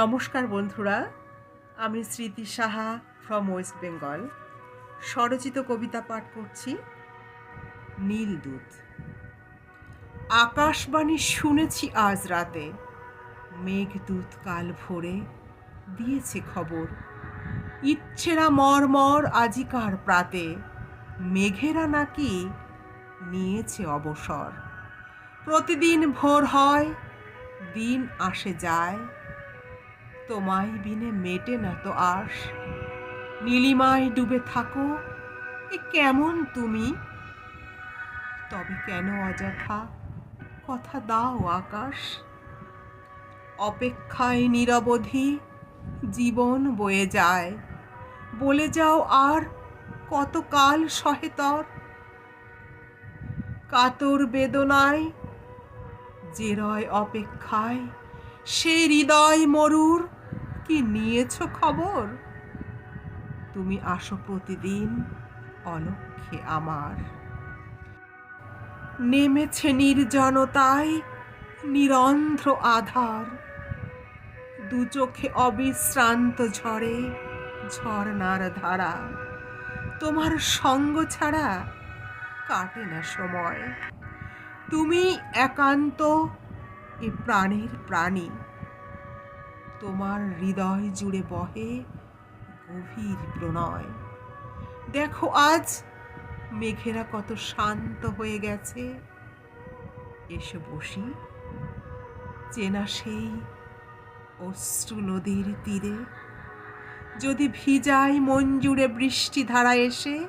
নমস্কার বন্ধুরা, আমি Smriti Saha from West Bengal স্বরচিত কবিতা পাঠ করছি নীল দুধ আকাশবাণী শুনেছি আজ রাতে মেঘদূত কাল ভোরে দিয়েছে খবর। ইচ্ছেরা মরমর আজিকার প্রাতে, মেঘেরা নাকি নিয়েছে অবসর। প্রতিদিন ভোর হয়, দিন আসে যায় তোমায় বিনে মেটে না তো আস নীলিমায় ডুবে থাকো, এ কেমন তুমি? তবে কেন অযথা কথা দাও আকাশ? অপেক্ষায় নিরবধি জীবন বয়ে যায়। বলে যাও আর কতকাল সহেতর। কাতর বেদনায় যে রয় অপেক্ষায়, সে হৃদয় মরুর কি নিয়েছ খবর? তুমি আসো প্রতিদিন অলক্ষে আমার। নেমেছে নির্জনতায় নিরন্ধ্র আধার। দু চোখে অবিশ্রান্ত ঝরে ঝর্ণার ধারা। তোমার সঙ্গ ছাড়া কাটে না সময়। তুমি একান্ত এ প্রাণের প্রাণী। তোমার হৃদয় জুড়ে বহে গভীর প্রণয়। দেখো আজ মেঘেরা কত শান্ত হয়ে গেছে। এসে বসি। চেনা সেই অশ্রু নদীর তীরে। যদি ভিজাই মন জুড়ে বৃষ্টি ধারা এসে,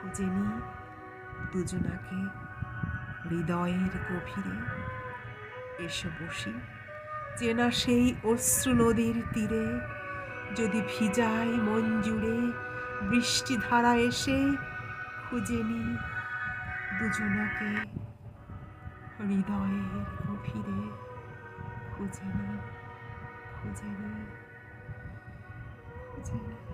খুঁজে নি দুজনাকে হৃদয়ের গভীরে। এসে বসি। চেনা সেই অশ্রু নদীর তীরে যদি ভিজায় মন জুড়ে বৃষ্টি ধারা এসে খুঁজে নি দুজনাকে হৃদয়ের গভীরে খুঁজে নি খুঁজে নি খুঁজে নি।